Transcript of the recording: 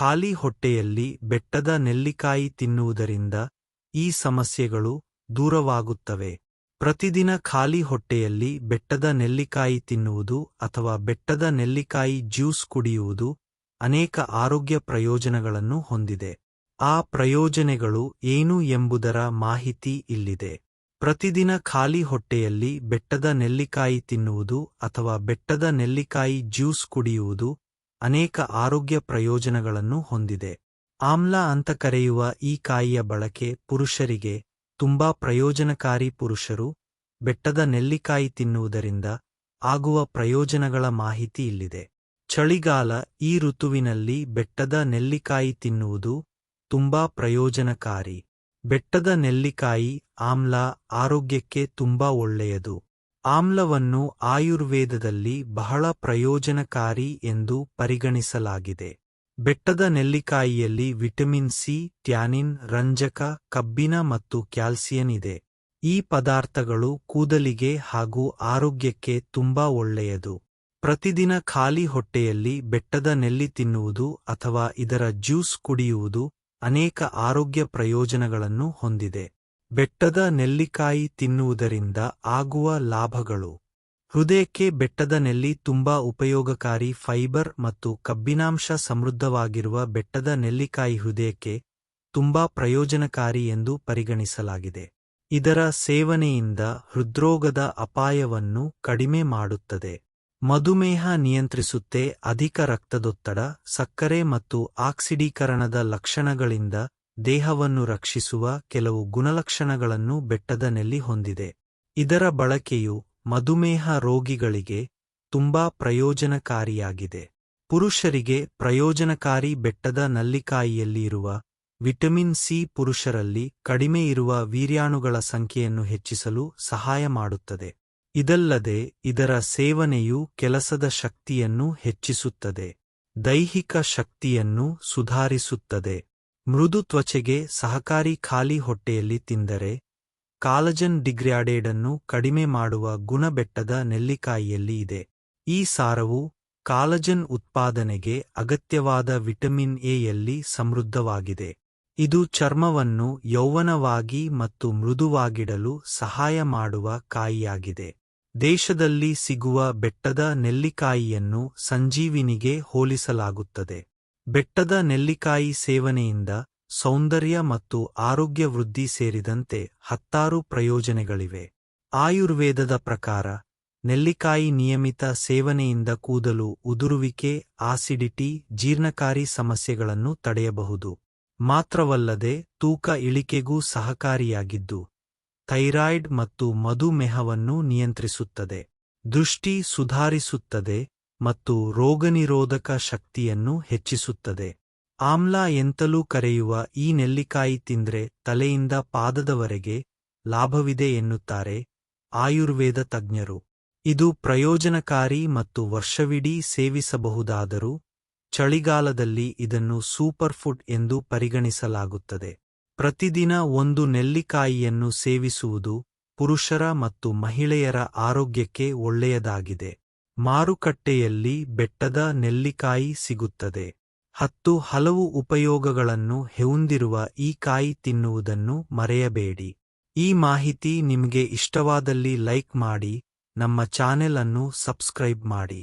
ಖಾಲಿ ಹೊಟ್ಟೆಯಲ್ಲಿ ಬೆಟ್ಟದ ನೆಲ್ಲಿಕಾಯಿ ತಿನ್ನುವುದರಿಂದ ಈ ಸಮಸ್ಯೆಗಳು ದೂರವಾಗುತ್ತವೆ. ಪ್ರತಿದಿನ ಖಾಲಿ ಹೊಟ್ಟೆಯಲ್ಲಿ ಬೆಟ್ಟದ ನೆಲ್ಲಿಕಾಯಿ ತಿನ್ನುವುದು ಅಥವಾ ಬೆಟ್ಟದ ನೆಲ್ಲಿಕಾಯಿ ಜ್ಯೂಸ್ ಕುಡಿಯುವುದು ಅನೇಕ ಆರೋಗ್ಯ ಪ್ರಯೋಜನಗಳನ್ನು ಹೊಂದಿದೆ. ಆ ಪ್ರಯೋಜನೆಗಳು ಏನು ಎಂಬುದರ ಮಾಹಿತಿ ಇಲ್ಲಿದೆ. ಪ್ರತಿದಿನ ಖಾಲಿ ಹೊಟ್ಟೆಯಲ್ಲಿ ಬೆಟ್ಟದ ನೆಲ್ಲಿಕಾಯಿ ತಿನ್ನುವುದು ಅಥವಾ ಬೆಟ್ಟದ ನೆಲ್ಲಿಕಾಯಿ ಜ್ಯೂಸ್ ಕುಡಿಯುವುದು ಅನೇಕ ಆರೋಗ್ಯ ಪ್ರಯೋಜನಗಳನ್ನು ಹೊಂದಿದೆ. ಆಮ್ಲ ಅಂತ ಕರೆಯುವ ಈ ಕಾಯಿಯ ಬಳಕೆ ಪುರುಷರಿಗೆ, ತುಂಬಾ ಪ್ರಯೋಜನಕಾರಿ ಪುರುಷರು, ಬೆಟ್ಟದ ನೆಲ್ಲಿಕಾಯಿ ತಿನ್ನುವುದರಿಂದ ಆಗುವ ಪ್ರಯೋಜನಗಳ ಮಾಹಿತಿ ಇಲ್ಲಿದೆ. ಚಳಿಗಾಲ ಈ ಋತುವಿನಲ್ಲಿ ಬೆಟ್ಟದ ನೆಲ್ಲಿಕಾಯಿ ತಿನ್ನುವುದು ತುಂಬಾ ಪ್ರಯೋಜನಕಾರಿ. ಬೆಟ್ಟದ ನೆಲ್ಲಿಕಾಯಿ ಆಮ್ಲ ಆರೋಗ್ಯಕ್ಕೆ ತುಂಬಾ ಒಳ್ಳೆಯದು. ಆಮ್ಲವನ್ನು ಆಯುರ್ವೇದದಲ್ಲಿ ಬಹಳ ಪ್ರಯೋಜನಕಾರಿ ಎಂದು ಪರಿಗಣಿಸಲಾಗಿದೆ. ಬೆಟ್ಟದ ನೆಲ್ಲಿಕಾಯಿಯಲ್ಲಿ ವಿಟಮಿನ್ ಸಿ, ಟ್ಯಾನಿನ್, ರಂಜಕ ಕಬ್ಬಿಣ ಮತ್ತು ಕ್ಯಾಲ್ಸಿಯನ್ ಇದೆ. ಈ ಪದಾರ್ಥಗಳು ಕೂದಲಿಗೆ ಹಾಗೂ ಆರೋಗ್ಯಕ್ಕೆ ತುಂಬಾ ಒಳ್ಳೆಯದು. ಪ್ರತಿದಿನ ಖಾಲಿ ಹೊಟ್ಟೆಯಲ್ಲಿ ಬೆಟ್ಟದ ನೆಲ್ಲಿ ತಿನ್ನುವುದು ಅಥವಾ ಇದರ ಜ್ಯೂಸ್ ಕುಡಿಯುವುದು ಅನೇಕ ಆರೋಗ್ಯ ಪ್ರಯೋಜನಗಳನ್ನು ಹೊಂದಿದೆ. ಬೆಟ್ಟದ ನೆಲ್ಲಿಕಾಯಿ ತಿನ್ನುವುದರಿಂದ ಆಗುವ ಲಾಭಗಳು. ಹೃದಯಕ್ಕೆ ಬೆಟ್ಟದ ನೆಲ್ಲಿ ತುಂಬಾ ಉಪಯೋಗಕಾರಿ ಫೈಬರ್ ಮತ್ತು ಕಬ್ಬಿನಾಂಶ ಸಮೃದ್ಧವಾಗಿರುವ ಬೆಟ್ಟದ ನೆಲ್ಲಿಕಾಯಿ ಹೃದಯಕ್ಕೆ ತುಂಬಾ ಪ್ರಯೋಜನಕಾರಿ ಎಂದು ಪರಿಗಣಿಸಲಾಗಿದೆ. ಇದರ ಸೇವನೆಯಿಂದ ಹೃದ್ರೋಗದ ಅಪಾಯವನ್ನು ಕಡಿಮೆ ಮಾಡುತ್ತದೆ. ಮಧುಮೇಹ ನಿಯಂತ್ರಿಸುತ್ತೆ, ಅಧಿಕ ರಕ್ತದೊತ್ತಡ, ಸಕ್ಕರೆ ಮತ್ತು ಆಕ್ಸಿಡೀಕರಣದ ಲಕ್ಷಣಗಳಿಂದ ದೇಹವನ್ನು ರಕ್ಷಿಸುವ ಕೆಲವು ಗುಣಲಕ್ಷಣಗಳನ್ನು ಬೆಟ್ಟದ ನೆಲ್ಲಿ ಹೊಂದಿದೆ. ಇದರ ಬಳಕೆಯು ಮಧುಮೇಹ ರೋಗಿಗಳಿಗೆ ತುಂಬಾ ಪ್ರಯೋಜನಕಾರಿಯಾಗಿದೆ. ಪುರುಷರಿಗೆ ಪ್ರಯೋಜನಕಾರಿ ಬೆಟ್ಟದ ನಲ್ಲಿಕಾಯಿಯಲ್ಲಿ ಇರುವ ವಿಟಮಿನ್ ಸಿ ಪುರುಷರಲ್ಲಿ ಕಡಿಮೆ ಇರುವ ವೀರ್ಯಾಣುಗಳ ಸಂಖ್ಯೆಯನ್ನು ಹೆಚ್ಚಿಸಲು ಸಹಾಯ ಮಾಡುತ್ತದೆ. ಇದಲ್ಲದೆ ಇದರ ಸೇವನೆಯು ಕೆಲಸದ ಶಕ್ತಿಯನ್ನು ಹೆಚ್ಚಿಸುತ್ತದೆ. ದೈಹಿಕ ಶಕ್ತಿಯನ್ನು ಸುಧಾರಿಸುತ್ತದೆ. ಮೃದು ತ್ವಚೆಗೆ ಸಹಕಾರಿ ಖಾಲಿ ಹೊಟ್ಟೆಯಲ್ಲಿ ತಿಂದರೆ ಕಾಲಜನ್ ಡಿಗ್ರ್ಯಾಡೇಡನ್ನು ಕಡಿಮೆ ಮಾಡುವ ಗುಣಬೆಟ್ಟದ ನೆಲ್ಲಿಕಾಯಿಯಲ್ಲಿ ಇದೆ. ಈ ಸಾರವು ಕಾಲಜನ್ ಉತ್ಪಾದನೆಗೆ ಅಗತ್ಯವಾದ ವಿಟಮಿನ್ ಎಯಲ್ಲಿ ಸಮೃದ್ಧವಾಗಿದೆ. ಇದು ಚರ್ಮವನ್ನು ಯೌವನವಾಗಿ ಮತ್ತು ಮೃದುವಾಗಿಡಲು ಸಹಾಯ ಮಾಡುವ ಕಾಯಿಯಾಗಿದೆ. ದೇಶದಲ್ಲಿ ಸಿಗುವ ಬೆಟ್ಟದ ನೆಲ್ಲಿಕಾಯಿಯನ್ನು ಸಂಜೀವಿನಿಗೆ ಹೋಲಿಸಲಾಗುತ್ತದೆ. ಬೆಟ್ಟದ ನೆಲ್ಲಿಕಾಯಿ ಸೇವನೆಯಿಂದ ಸೌಂದರ್ಯ ಮತ್ತು ಆರೋಗ್ಯ ವೃದ್ಧಿ ಸೇರಿದಂತೆ ಹತ್ತಾರು ಪ್ರಯೋಜನಗಳಿವೆ. ಆಯುರ್ವೇದದ ಪ್ರಕಾರ, ನೆಲ್ಲಿಕಾಯಿ ನಿಯಮಿತ ಸೇವನೆಯಿಂದ ಕೂದಲು ಉದುರುವಿಕೆ, ಆಸಿಡಿಟಿ, ಜೀರ್ಣಕಾರಿ ಸಮಸ್ಯೆಗಳನ್ನು ತಡೆಯಬಹುದು. ಮಾತ್ರವಲ್ಲದೆ, ತೂಕ ಇಳಿಕೆಗೂ ಸಹಕಾರಿಯಾಗಿದ್ದು, ಥೈರಾಯ್ಡ್ ಮತ್ತು ಮಧುಮೇಹವನ್ನು ನಿಯಂತ್ರಿಸುತ್ತದೆ. ದೃಷ್ಟಿ ಸುಧಾರಿಸುತ್ತದೆ. ಮತ್ತು ರೋಗನಿರೋಧಕ ಶಕ್ತಿಯನ್ನು ಹೆಚ್ಚಿಸುತ್ತದೆ. ಆಮ್ಲ ಎಂತಲೂ ಕರೆಯುವ ಈ ನೆಲ್ಲಿಕಾಯಿ ತಿಂದ್ರೆ ತಲೆಯಿಂದ ಪಾದದವರೆಗೆ ಲಾಭವಿದೆ ಎನ್ನುತ್ತಾರೆ ಆಯುರ್ವೇದ ತಜ್ಞರು. ಇದು ಪ್ರಯೋಜನಕಾರಿ ಮತ್ತು ವರ್ಷವಿಡೀ ಸೇವಿಸಬಹುದಾದರೂ ಚಳಿಗಾಲದಲ್ಲಿ ಇದನ್ನು ಸೂಪರ್ಫುಡ್ ಎಂದು ಪರಿಗಣಿಸಲಾಗುತ್ತದೆ. ಪ್ರತಿದಿನ ಒಂದು ನೆಲ್ಲಿಕಾಯಿಯನ್ನು ಸೇವಿಸುವುದು ಪುರುಷರ ಮತ್ತು ಮಹಿಳೆಯರ ಆರೋಗ್ಯಕ್ಕೆ ಒಳ್ಳೆಯದಾಗಿದೆ. ಮಾರುಕಟ್ಟೆಯಲ್ಲಿ ಬೆಟ್ಟದ ನೆಲ್ಲಿಕಾಯಿ ಸಿಗುತ್ತದೆ. ಹತ್ತು ಹಲವು ಉಪಯೋಗಗಳನ್ನು ಹೆವುಂದಿರುವ ಈ ಕಾಯಿ ತಿನ್ನುವುದನ್ನು ಮರೆಯಬೇಡಿ. ಈ ಮಾಹಿತಿ ನಿಮಗೆ ಇಷ್ಟವಾದಲ್ಲಿ ಲೈಕ್ ಮಾಡಿ, ನಮ್ಮ ಚಾನೆಲ್ ಅನ್ನು ಸಬ್ಸ್ಕ್ರೈಬ್ ಮಾಡಿ.